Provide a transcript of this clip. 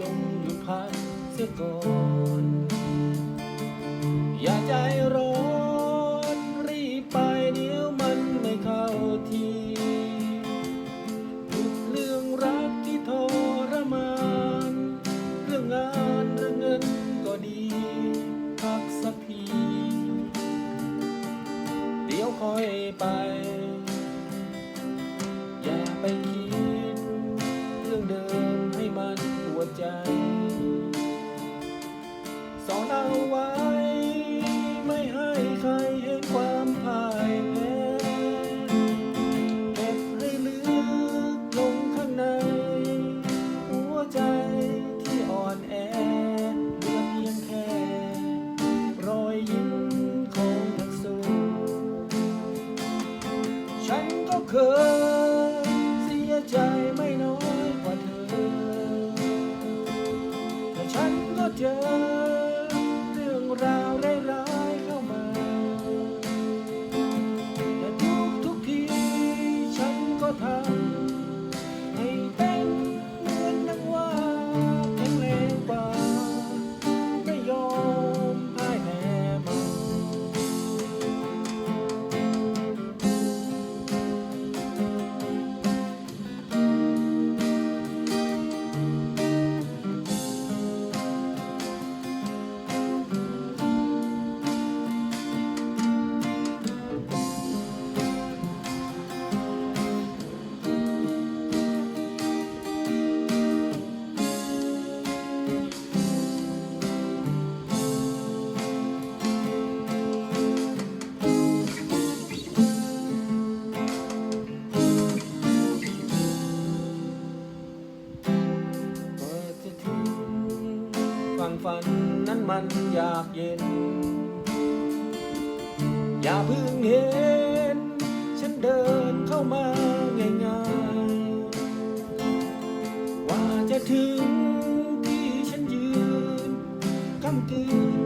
จงหยุดพักเสียก่อน อย่าใจร้อนรีบไปเดี๋ยวมันไม่เข้าทีหยุดเรื่องรักที่ทรมาน เรื่องงานเรื่องเงินก็ดีพักสักที เดี๋ยวค่อยไปอย่าไปคิดเรื่องเดิมให้มัน ใจ สอนเอาไว้ ไม่ให้ใครเห็นความพ่ายแพ้เก็บให้ลึกลงข้างใน หัวใจที่อ่อนแอเหลือเพียงแค่ รอยยิ้มของนักสู้ฉันก็เคย ฉันก็เจอ ฝันนั้นมันอยากเย็น อย่าเพิ่งเห็น ฉันเดินเข้ามาง่ายๆว่าจะถึงที่ฉันยืนกำกืน